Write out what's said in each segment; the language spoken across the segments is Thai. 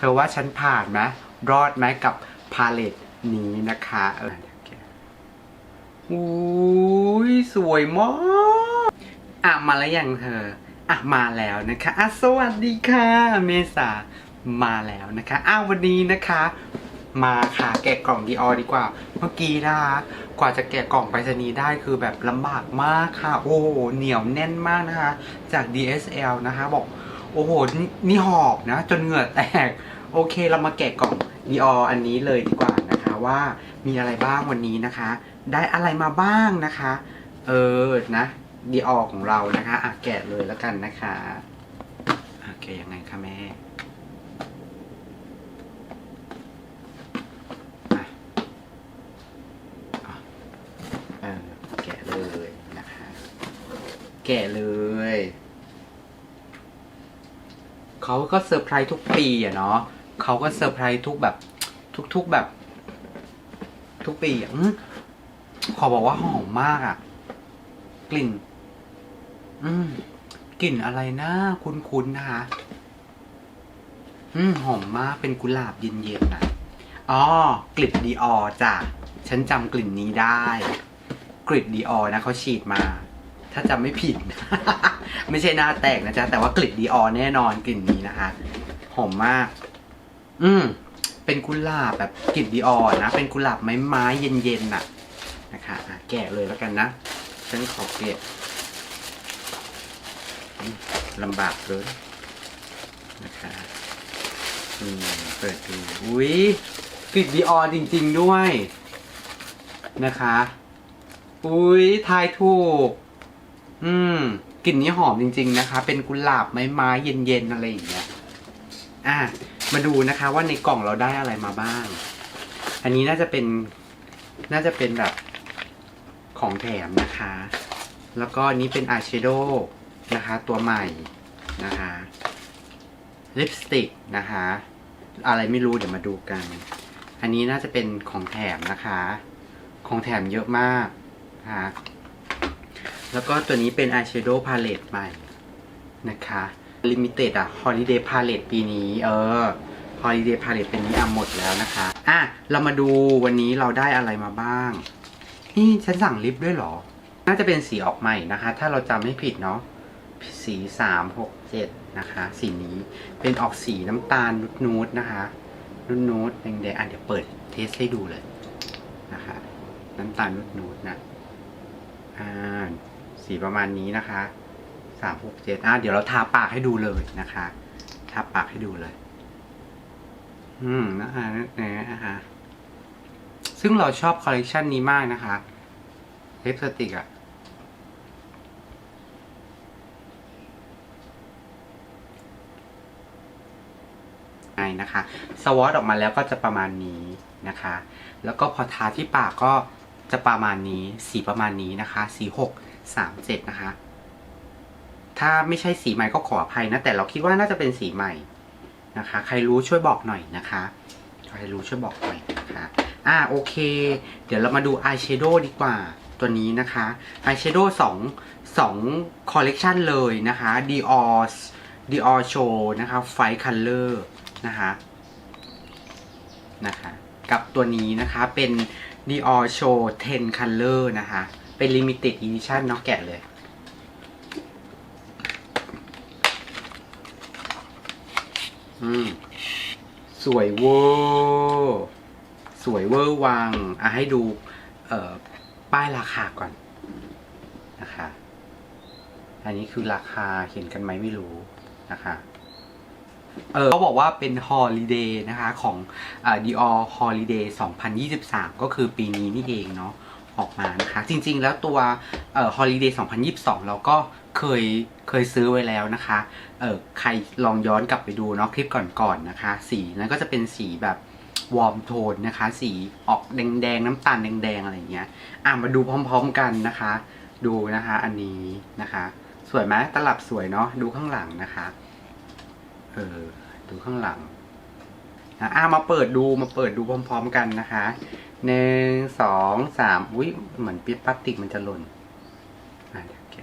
เธอว่าฉันผ่านไหมรอดไหมกับพาเลตนี้นะคะเออแกอุ้ยสวยมากอะมาแล้วยังเธออะมาแล้วนะคะอะสวัสดีค่ะ เมษามาแล้วนะคะอ้าววันนี้นะคะ มาค่ะแกะกล่องดีออดีกว่า เมื่อกี้นะคะกว่าจะแกะกล่องไปรษณีย์ได้คือแบบลำบากมากค่ะ โอ้โหเหนียวแน่นมากนะคะ จาก DSL นะคะ บอก โอ้โหนี่นี่หอบนะ จนเหงื่อแตก โอเคเรามาแกะกล่องดีอออันนี้เลยดีกว่านะคะว่ามีอะไรบ้างวันนี้นะคะ ได้อะไรมาบ้างนะคะ เออนะดีออของเรานะคะอะแกะเลยแล้วกันนะคะอะแกะยังไงคะแม่แกะเลยนะคะ แกะเลย เขาก็เซอร์ไพรส์ทุกปีอะเนาะเขาก็เซอร์ไพรส์ทุกแบบ ทุกๆแบบ ทุกปีอะอขอบอกว่าหอมมากอะกลิ่น อืมกลิ่นอะไรนะคุ้นๆนะคะ อืมหอมมากเป็นกุหลาบเย็นๆนะอ๋อกลิ่นดีออจ้ะฉันจำกลิ่นนี้ได้ กลิ่นดีออนะเขาฉีดมา ถ้าจำไม่ผิด ไม่ใช่หน้าแตกนะจ๊ะ แต่ว่ากลิ่นดีออแน่นอนกลิ่นนี้นะคะหอมมาก อืม เป็นกุหลาบแบบกลิ่นดีออนะ เป็นกุหลาบไม้ไม้เย็นๆน่ะ นะคะะแกะเลยแล้วกันนะ ฉันขอแกะลำบากเลยนะคะอืมเปิดดู อุ้ยกลิ่นดีออจริง ๆด้วยนะคะ อุ้ยทายถูก อืม กลิ่นนี้หอมจริง ๆนะคะ เป็นกุหลาบไม้ไม้เย็นๆอะไรอย่างเงี้ยอะมาดูนะคะว่าในกล่องเราได้อะไรมาบ้าง อันนี้น่าจะเป็นน่าจะเป็นแบบของแถมนะคะ แล้วก็อันนี้เป็นอายแชโดว์นะคะ ตัวใหม่นะคะลิปสติกนะคะ อะไรไม่รู้เดี๋ยวมาดูกัน อันนี้น่าจะเป็นของแถมนะคะ ของแถมเยอะมากนะคะ แล้วก็ตัวนี้เป็น eyeshadow palette ใหม่นะคะ limited อะ holiday palette ปีนี้ เออ holiday palette เป็นนี้อะหมดแล้วนะคะ อะ เรามาดูวันนี้เราได้อะไรมาบ้าง นี่ฉันสั่งลิปด้วยเหรอ น่าจะเป็นสีออกใหม่นะคะ ถ้าเราจำไม่ผิดเนาะสีสามหกเจ็ดนะคะ สีนี้เป็นออกสีน้ำตาลนูดๆนะคะนูดๆแดงๆอะเดี๋ยวเปิดเทสให้ดูเลยนะคะ น้ำตาลนูดๆนะอ่า สีประมาณนี้นะคะสามหกเจ็ดอะเดี๋ยวเราทาปากให้ดูเลยนะคะ ทาปากให้ดูเลย อืมนะคะนะคะซึ่งเราชอบคอลเลกชันนี้มากนะคะลิปสติกอะไงนะคะสวอตออกมาแล้วก็จะประมาณนี้นะคะ แล้วก็พอทาที่ปากก็จะประมาณนี้ สีประมาณนี้นะคะ สีหก สามเจ็ดนะคะ ถ้าไม่ใช่สีใหม่ก็ขออภัยนะ แต่เราคิดว่าน่าจะเป็นสีใหม่นะคะ ใครรู้ช่วยบอกหน่อยนะคะ ใครรู้ช่วยบอกหน่อยนะคะอ่าโอเค เดี๋ยวเรามาดูอายแชโดว์ดีกว่าตัวนี้นะคะอายแชโดว์สองสองคอลเลกชันเลยนะคะ Dior Dior Show นะคะ Fight Color นะคะนะคะ กับตัวนี้นะคะเป็น Dior Show 10 Color นะคะ เป็น Limited Edition เนาะแกะเลย อืม สวยเวอร์สวยเวอร์วัง อะให้ดู เอ่อ ป้ายราคาก่อน นะคะ อันนี้คือราคาเห็นกันไหมไม่รู้นะคะเออเขาบอกว่าเป็น Holiday นะคะ ของอ่า Dior Holiday 2023 ก็คือปีนี้นี่เองเนาะ ออกมานะคะ จริงๆ แล้วตัวเอ่อ Holiday 2022 เราก็เคยเคยซื้อไว้แล้วนะคะ เออใครลองย้อนกลับไปดูเนาะคลิปก่อนๆนะคะ สีนั้นก็จะเป็นสีแบบวอร์มโทนนะคะ สีออกแดงๆ น้ำตาลแดงๆ อะไรเงี้ย อะมาดูพร้อมๆกันนะคะ ดูนะคะ อันนี้นะคะ สวยไหมตลับสวยเนาะดูข้างหลังนะคะ เออดูข้างหลังนะอะมาเปิดดูมาเปิดดูพร้อม ๆ กันนะคะหนึ่งสองสามอุ้ยเหมือนปิ๊บพลาสติกมันจะหล่นอะเดี๋ยวแก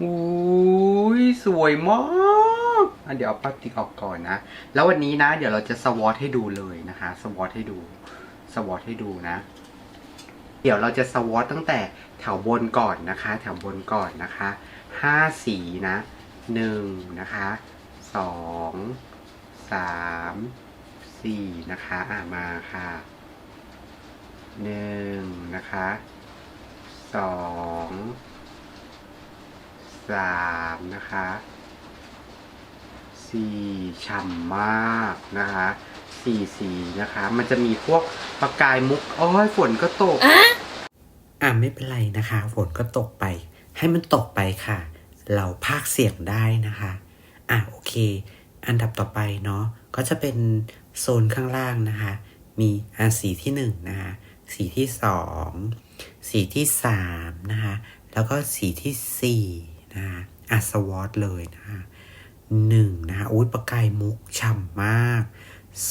อุ้ยสวยมากอันเดี๋ยวเอาพลาสติกออกก่อนนะ แล้ววันนี้นะ เดี๋ยวเราจะสวอตให้ดูเลยนะคะ สวอตให้ดู สวอตให้ดูนะ เดี๋ยวเราจะสวอตตั้งแต่แถวบนก่อนนะคะ แถวบนก่อนนะคะห้าสีนะหนึ่งนะคะสองสามสี่นะคะ อ่ามาค่ะ หนึ่งนะคะสองสามนะคะสี่ฉ่ำมากนะคะสี่สีนะคะ มันจะมีพวกประกายมุกโอ้ยฝนก็ตกอ่าไม่เป็นไรนะคะ ฝนก็ตกไป ให้มันตกไปค่ะ เราพากย์เสียงได้นะคะ อะโอเค อันดับต่อไปเนาะก็จะเป็นโซนข้างล่างนะคะ มีอ่าสีที่หนึ่งนะคะ สีที่สองสีที่สามนะคะแล้วก็สีที่สี่นะคะอะสวอตเลยนะคะหนึ่งนะคะอุ้ยประกายมุกฉ่ำมาก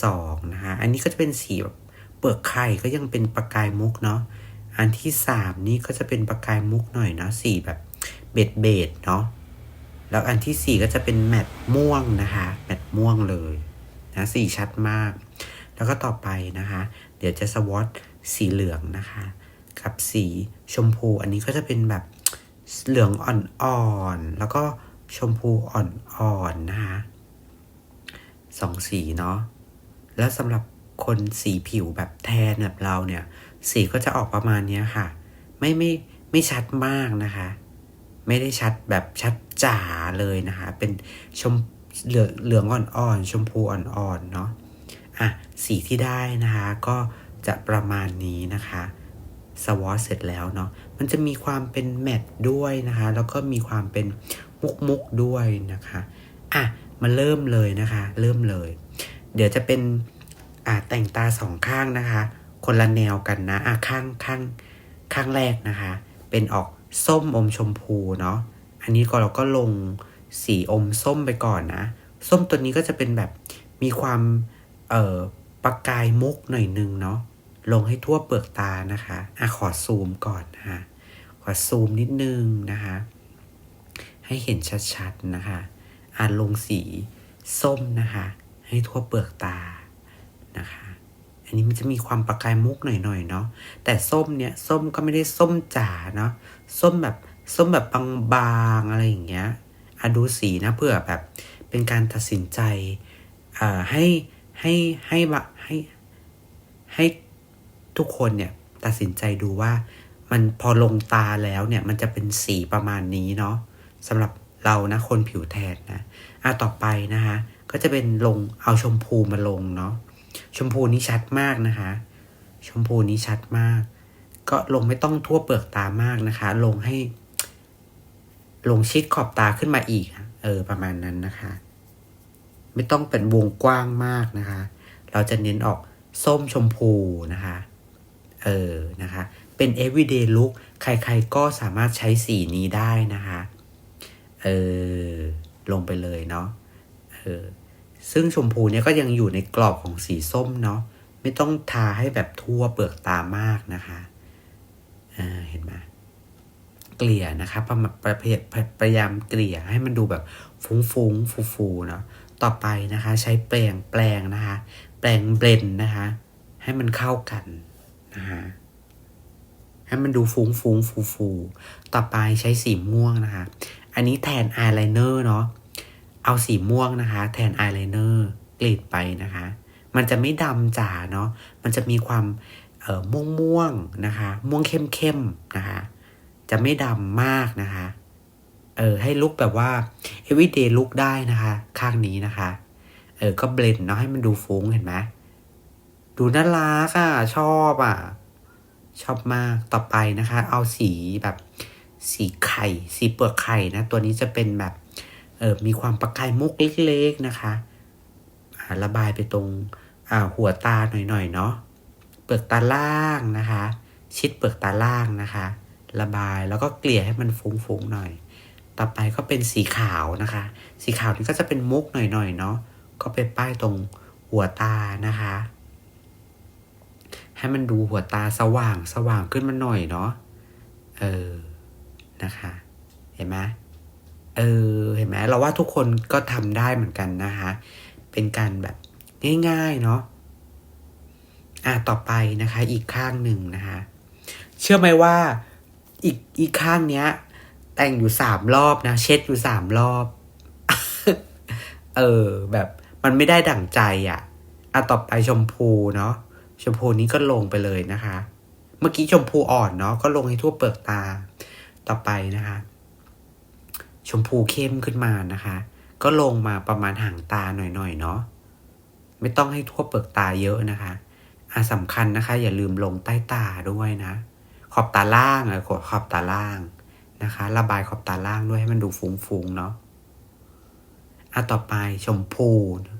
สองนะคะอันนี้ก็จะเป็นสีแบบเปลือกไข่ก็ยังเป็นประกายมุกเนาะอันที่สามนี่ก็จะเป็นประกายมุกหน่อยนะสีแบบเบ็ดเบ็ดเนาะแล้วอันที่สี่ก็จะเป็นแมตม่วงนะคะแมตม่วงเลยนะสีชัดมาก แล้วก็ต่อไปนะคะ เดี๋ยวจะสวอต สีเหลืองนะคะ กับสีชมพูอันนี้ก็จะเป็นแบบเหลืองอ่อนๆแล้วก็ชมพูอ่อนๆนะคะสองสีเนาะแล้วสำหรับคนสีผิวแบบแทนแบบเราเนี่ย สีก็จะออกประมาณนี้ค่ะ ไม่ไม่ไม่ชัดมากนะคะ ไม่ได้ชัดแบบชัดจ๋าเลยนะคะ เป็นชมเหลืองเหลืองอ่อนๆชมพูอ่อนๆเนาะอะสีที่ได้นะคะ ก็ จะประมาณนี้นะคะสวอตเสร็จแล้วเนาะมันจะมีความเป็นแมตด้วยนะคะ แล้วก็มีความเป็นมุกมุกด้วยนะคะอะมาเริ่มเลยนะคะ เริ่มเลย เดี๋ยวจะเป็นอ่าแต่งตาสองข้างนะคะ คนละแนวกันนะอะข้างข้างข้างแรกนะคะ เป็นออกส้มอมชมพูเนาะอันนี้ก็เราก็ลงสีอมส้มไปก่อนนะส้มตัวนี้ก็จะเป็นแบบมีความเอ่อประกายมุกหน่อยนึงเนาะ ลงให้ทั่วเปลือกตานะคะอะขอซูมก่อนนะคะขอซูมนิดนึงนะคะ ให้เห็นชัดๆนะคะอะลงสีส้มนะคะ ให้ทั่วเปลือกตานะคะ อันนี้มันจะมีความประกายมุกหน่อยๆเนาะแต่ส้มเนี่ยส้มก็ไม่ได้ส้มจ๋าเนาะส้มแบบส้มแบบบางๆอะไรอย่างเงี้ยอะดูสีนะเพื่อแบบเป็นการตัดสินใจอ่าให้ให้ให้ให้ให้ ทุกคนเนี่ยตัดสินใจดูว่า มันพอลงตาแล้วเนี่ยมันจะเป็นสีประมาณนี้เนาะสำหรับเรานะคนผิวแทนนะอะต่อไปนะคะก็จะเป็นลงเอาชมพูมาลงเนาะชมพูนี้ชัดมากนะคะ ชมพูนี้ชัดมาก ก็ลงไม่ต้องทั่วเปลือกตามากนะคะ ลงให้ ลงชิดขอบตาขึ้นมาอีก เออ ประมาณนั้นนะคะ ไม่ต้องเป็นวงกว้างมากนะคะ เราจะเน้นออกส้มชมพูนะคะ เออนะคะ เป็น everyday look ใครๆก็สามารถใช้สีนี้ได้นะคะ เออ ลงไปเลยเนาะเออซึ่งชมพูเนี่ยก็ยังอยู่ในกรอบของสีส้มเนาะไม่ต้องทาให้แบบทั่วเปลือกตามากนะคะอ่าเห็นไหมเกลี่ยนะคะประมาประเภทพยายามเกลี่ยให้มันดูแบบฟุ้งๆฟูๆเนาะต่อไปนะคะ ใช้แปรงแปรงนะคะ แปรงเบลนนะคะ ให้มันเข้ากัน นะคะให้มันดูฟุ้งฟุ้งฟูฟูต่อไปใช้สีม่วงนะคะ อันนี้แทนอายไลเนอร์เนาะ เอาสีม่วงนะคะ แทนอายไลเนอร์กรีดไปนะคะ มันจะไม่ดำจ๋าเนาะ มันจะมีความเอ่อม่วงม่วงนะคะ ม่วงเข้มเข้มนะคะ จะไม่ดำมากนะคะ เออให้ลุกแบบว่า everyday look ได้นะคะ ข้างนี้นะคะ เออก็เบลนด์เนาะให้มันดูฟุ้งเห็นไหม ดูน่ารักอะ ชอบอะ ชอบมากต่อไปนะคะ เอาสีแบบ สีไข่ สีเปลือกไข่นะ ตัวนี้จะเป็นแบบเออมีความประกายมุกเล็กๆนะคะาระบายไปตรงอ่าหัวตาหน่อยๆเนาะเปลือกตาล่างนะคะ ชิดเปลือกตาล่างนะคะ ระบายแล้วก็เกลี่ยให้มันฟุ้งๆหน่อย ต่อไปก็เป็นสีขาวนะคะ สีขาวนี่ก็จะเป็นมุกหน่อยๆเนาะก็ไปป้ายตรงหัวตานะคะ ให้มันดูหัวตาสว่างสว่างขึ้นมาหน่อยเนาะ เออ นะคะ เห็นไหมเออ เห็นไหมเราว่าทุกคนก็ทำได้เหมือนกันนะคะ เป็นการแบบง่ายๆเนาะ อะ ต่อไปนะคะ อีกข้างหนึ่งนะคะ เชื่อไหมว่า อีกอีกข้างเนี้ย แต่งอยู่สามรอบนะ เช็ดอยู่สามรอบ เออ แบบมันไม่ได้ดั่งใจอะ่ะ อะ ต่อไปชมพูเนาะ ชมพูนี้ก็ลงไปเลยนะคะ เมื่อกี้ชมพูอ่อนเนาะก็ลงให้ทั่วเปลือกตาต่อไปนะคะ ชมพูเข้มขึ้นมานะคะ ก็ลงมาประมาณห่างตาหน่อยๆเนาะไม่ต้องให้ทั่วเปลือกตาเยอะนะคะอะสำคัญนะคะ อย่าลืมลงใต้ตาด้วยนะ ขอบตาล่างอะขอบตาล่างนะคะ ระบายขอบตาล่างด้วยให้มันดูฟุ้งๆเนาะอะต่อไปชมพู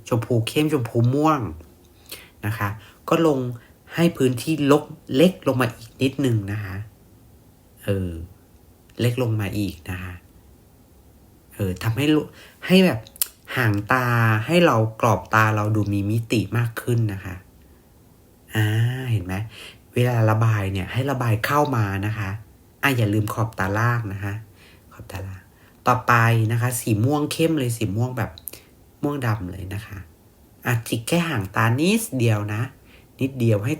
ชมพูเข้มชมพูม่วงนะคะ ก็ลงให้พื้นที่ลกเล็กลงมาอีกนิดหนึ่งนะคะเออเล็กลงมาอีกนะคะเออทำให้ให้แบบห่างตาให้เรากรอบตาเราดูมีมิติมากขึ้นนะคะอ่าเห็นไหมเวลาระบายเนี่ย ให้ระบายเข้ามานะคะอะอย่าลืมขอบตาล่างนะคะ ขอบตาล่างต่อไปนะคะ สีม่วงเข้มเลยสีม่วงแบบม่วงดำเลยนะคะอะจิกแค่ห่างตานิดเดียวนะ นิดเดียวให้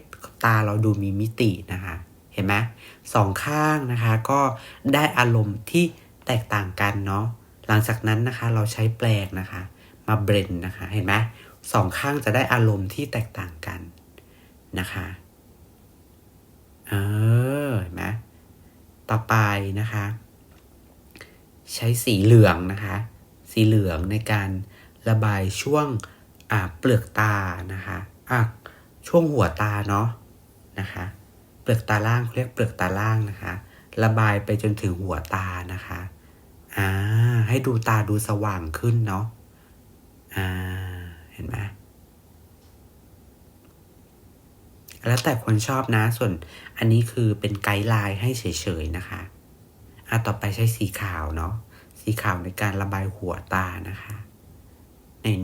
ตาเราดูมีมิตินะคะ เห็นไหมสองข้างนะคะก็ได้อารมณ์ที่แตกต่างกันเนาะหลังจากนั้นนะคะเราใช้แปลงนะคะ มาเบรนนะคะ เห็นไหมสองข้างจะได้อารมณ์ที่แตกต่างกันนะคะเออเห็นไหมต่อไปนะคะ ใช้สีเหลืองนะคะ สีเหลืองในการระบายช่วงเปลือกตานะคะอะ ช่วงหัวตาเนาะนะคะเปลือกตาล่างเรียกเปลือกตาล่างนะคะ ระบายไปจนถึงหัวตานะคะอ่าให้ดูตาดูสว่างขึ้นเนาะอ่าเห็นไหมแล้วแต่คนชอบนะส่วนอันนี้คือเป็นไกด์ไลน์ให้เฉยๆนะคะอะต่อไปใช้สีขาวเนาะสีขาวในการระบายหัวตานะคะ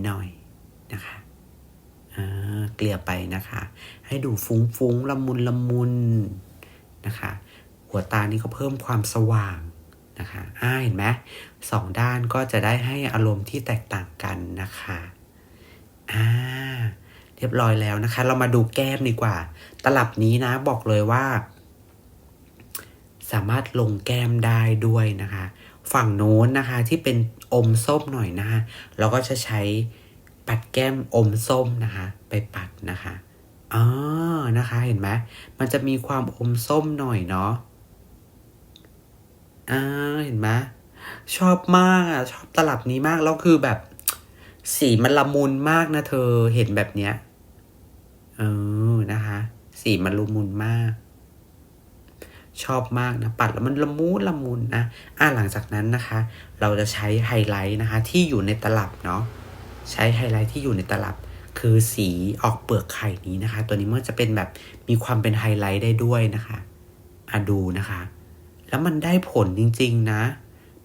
หน่อยๆนะคะ เกลี่ยไปนะคะ ให้ดูฟุ้งๆละมุนละมุนนะคะ หัวตานี่ก็เพิ่มความสว่างนะคะอ่าเห็นไหมสองด้านก็จะได้ให้อารมณ์ที่แตกต่างกันนะคะอ่าเรียบร้อยแล้วนะคะ เรามาดูแก้มดีกว่า ตลับนี้นะบอกเลยว่า สามารถลงแก้มได้ด้วยนะคะ ฝั่งโน้นนะคะที่เป็นอมส้มหน่อยนะคะเราก็จะใช้ ปัดแก้มอมส้มนะคะ ไปปัดนะคะอ๋อนะคะ เห็นไหมมันจะมีความอมส้มหน่อยเนาะอ่าเห็นไหมชอบมากอะชอบตลับนี้มากแล้วคือแบบ สีมันละมุนมากนะเธอเห็นแบบเนี้ยเออนะคะ สีมันละมุนมาก ชอบมากนะปัดแล้วมันละมุนละมุนนะอ่าหลังจากนั้นนะคะ เราจะใช้ไฮไลท์นะคะ ที่อยู่ในตลับเนาะ ใช้ไฮไลท์ที่อยู่ในตลับ คือสีออกเปลือกไข่นี้นะคะ ตัวนี้มันจะเป็นแบบมีความเป็นไฮไลท์ได้ด้วยนะคะอะดูนะคะ แล้วมันได้ผลจริง ๆ นะ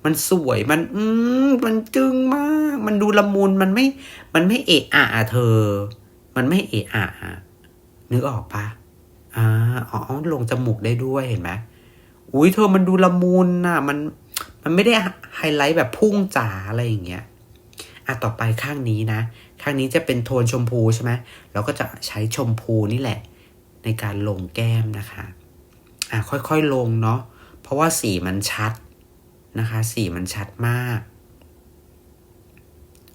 มันสวยมัน อืมมันจึงมาก มันดูละมุนมันไม่ มันไม่เอะอะเธอ มันไม่เอะอะอะนึกออกปะอ่าอ๋อลงจมูกได้ด้วยเห็นไหมอุ้ยเธอมันดูละมุนน่ะ มันมันไม่ได้ไฮไลท์แบบพุ่งจ๋าอะไรอย่างเงี้ย อะต่อไปข้างนี้นะ ข้างนี้จะเป็นโทนชมพูใช่ไหมเราก็จะใช้ชมพูนี่แหละ ในการลงแก้มนะคะอะค่อยๆลงเนาะเพราะว่าสีมันชัดนะคะ สีมันชัดมาก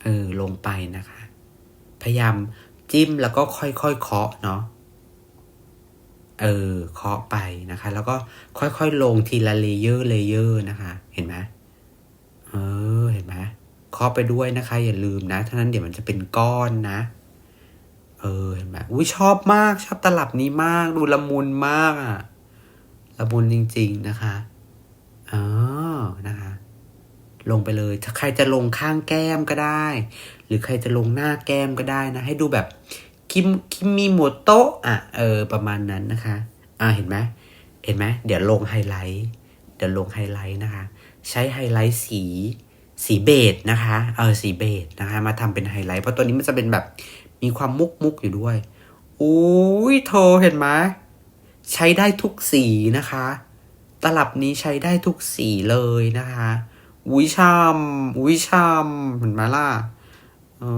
เออลงไปนะคะ พยายามจิ้มแล้วก็ค่อยๆเคาะเนาะเออเคาะไปนะคะ แล้วก็ค่อยๆลงทีละเลเยอร์เลเยอร์นะคะ เห็นไหมเออเห็นไหม เคาะไปด้วยนะคะ อย่าลืมนะถ้านั้นเดี๋ยวมันจะเป็นก้อนนะ เออเห็นไหมอุ้ยชอบมาก ชอบตลับนี้มาก ดูละมุนมากอะละมุนจริง ๆนะคะอ๋อนะคะ ลงไปเลย ถ้าใครจะลงข้างแก้มก็ได้ หรือใครจะลงหน้าแก้มก็ได้นะ ให้ดูแบบคิมคิมมีโมโตะอะเออ ประมาณนั้นนะคะ อ่าเห็นไหมเห็นไหมเดี๋ยวลงไฮไลท์เดี๋ยวลงไฮไลท์นะคะ ใช้ไฮไลท์สี สีเบจนะคะ เออสีเบจนะคะ มาทำเป็นไฮไลท์เพราะตัวนี้มันจะเป็นแบบมีความมุกมุกอยู่ด้วยอุ้ยเธอเห็นไหมใช้ได้ทุกสีนะคะ ตลับนี้ใช้ได้ทุกสีเลยนะคะอุ้ยชามอุ้ยชามเห็นไหมล่ะอ๋อ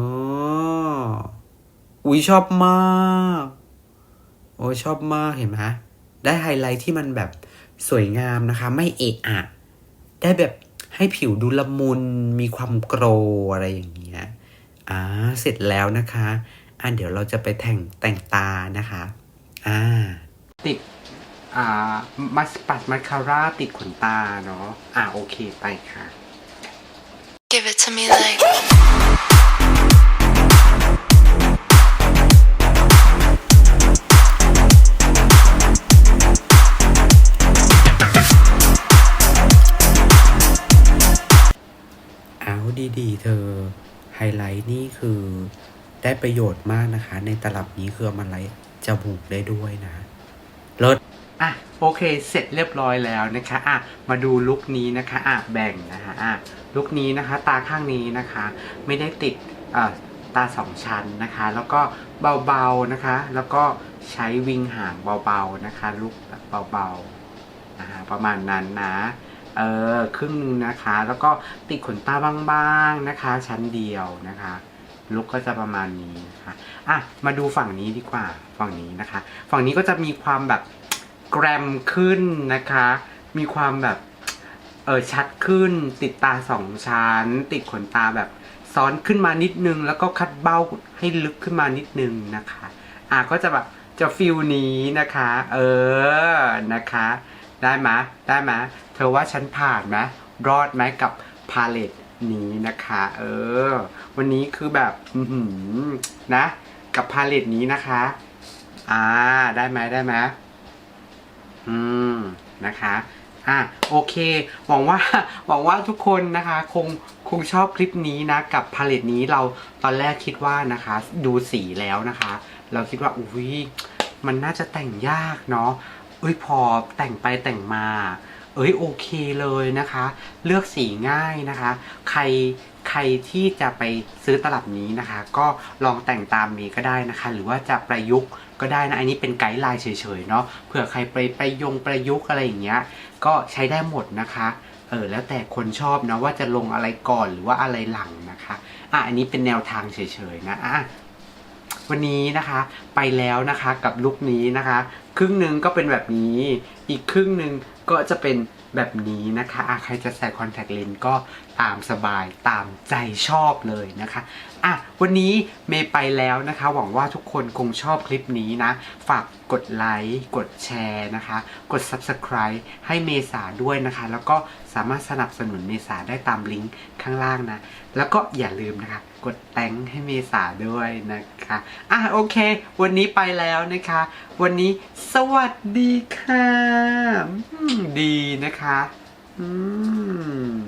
อุ้ยชอบมาก โอ้ชอบมากเห็นไหมได้ไฮไลท์ที่มันแบบสวยงามนะคะ ไม่เอะอะได้แบบ ให้ผิวดูละมุนมีความโกรอะไรอย่างเงี้ยอ่าเสร็จแล้วนะคะอ่าเดี๋ยวเราจะไปแต่งแต่งตานะคะอ่าติดอ่ามัสปัดมัสคาร่าติดขนตาเนาะอ่าโอเคไปค่ะ Give it to me like. เอาดีเธอไฮไลท์นี่คือได้ประโยชน์มากนะคะ ในตลับนี้คือเอามาไลท์จมูกได้ด้วยนะรถอะโอเคเสร็จเรียบร้อยแล้วนะคะอะมาดูลุคนี้นะคะอะแบ่งนะคะอะลุคนี้นะคะ ตาข้างนี้นะคะ ไม่ได้ติดอ่าตาสองชั้นนะคะ แล้วก็เบาๆนะคะ แล้วก็ใช้วิงหางเบาๆนะคะลุคแบบเบาๆนะคะประมาณนั้นนะ เออครึ่งหนึงนะคะ แล้วก็ติดขนตาบางๆนะคะ ชั้นเดียวนะคะลุกก็จะประมาณนี้นะคะอะมาดูฝั่งนี้ดีกว่าฝั่งนี้นะคะ ฝั่งนี้ก็จะมีความแบบแกรมขึ้นนะคะ มีความแบบเออชัดขึ้น ติดตาสองชั้น ติดขนตาแบบซ้อนขึ้นมานิดนึง แล้วก็คัดเบ้าให้ลึกขึ้นมานิดนึงนะคะ อะก็จะแบบจะฟิลนี้นะคะ เออนะคะ ได้ไหมได้ไหมเธอว่าฉันผ่านไหมรอดไหมกับพาเลตนี้นะคะ เออ วันนี้คือแบบอืนะ กับพาเลตนี้นะคะ อ่า ได้ไหมได้ไหมอืมนะคะอะโอเคหวังว่าหวังว่าทุกคนนะคะคงคงชอบคลิปนี้นะกับพาเลตนี้เราตอนแรกคิดว่านะคะ ดูสีแล้วนะคะ เราคิดว่าอุ้ยมันน่าจะแต่งยากเนาะ เอ้ยพอแต่งไปแต่งมา เอ้ยโอเคเลยนะคะ เลือกสีง่ายนะคะ ใครใครที่จะไปซื้อตลับนี้นะคะ ก็ลองแต่งตามมย์ก็ได้นะคะ หรือว่าจะประยุกต์ก็ได้นะ อันนี้เป็นไกด์ไลน์เฉยๆเนาะเผื่อใครไปไปยงประยุกต์อะไรอย่างเงี้ย ก็ใช้ได้หมดนะคะเออแล้วแต่คนชอบนะว่าจะลงอะไรก่อนหรือว่าอะไรหลังนะคะอะอันนี้เป็นแนวทางเฉยๆนะอะ วันนี้นะคะไปแล้วนะคะกับลุคนี้นะคะ ครึ่งหนึ่งก็เป็นแบบนี้ อีกครึ่งหนึ่งก็จะเป็นแบบนี้นะคะใครจะใส่คอนแทคเลนส์ก็ตามสบายตามใจชอบเลยนะคะอะวันนี้เมย์ไปแล้วนะคะ หวังว่าทุกคนคงชอบคลิปนี้นะ ฝากกดไลค์กดแชร์นะคะ กด Subscribe ให้เมษาด้วยนะคะ แล้วก็สามารถสนับสนุนเมษาได้ตามลิงก์ข้างล่างนะ แล้วก็อย่าลืมนะคะ กดแตงให้เมษาด้วยนะคะอะโอเค วันนี้ไปแล้วนะคะ วันนี้สวัสดีค่ะดีนะคะ อืม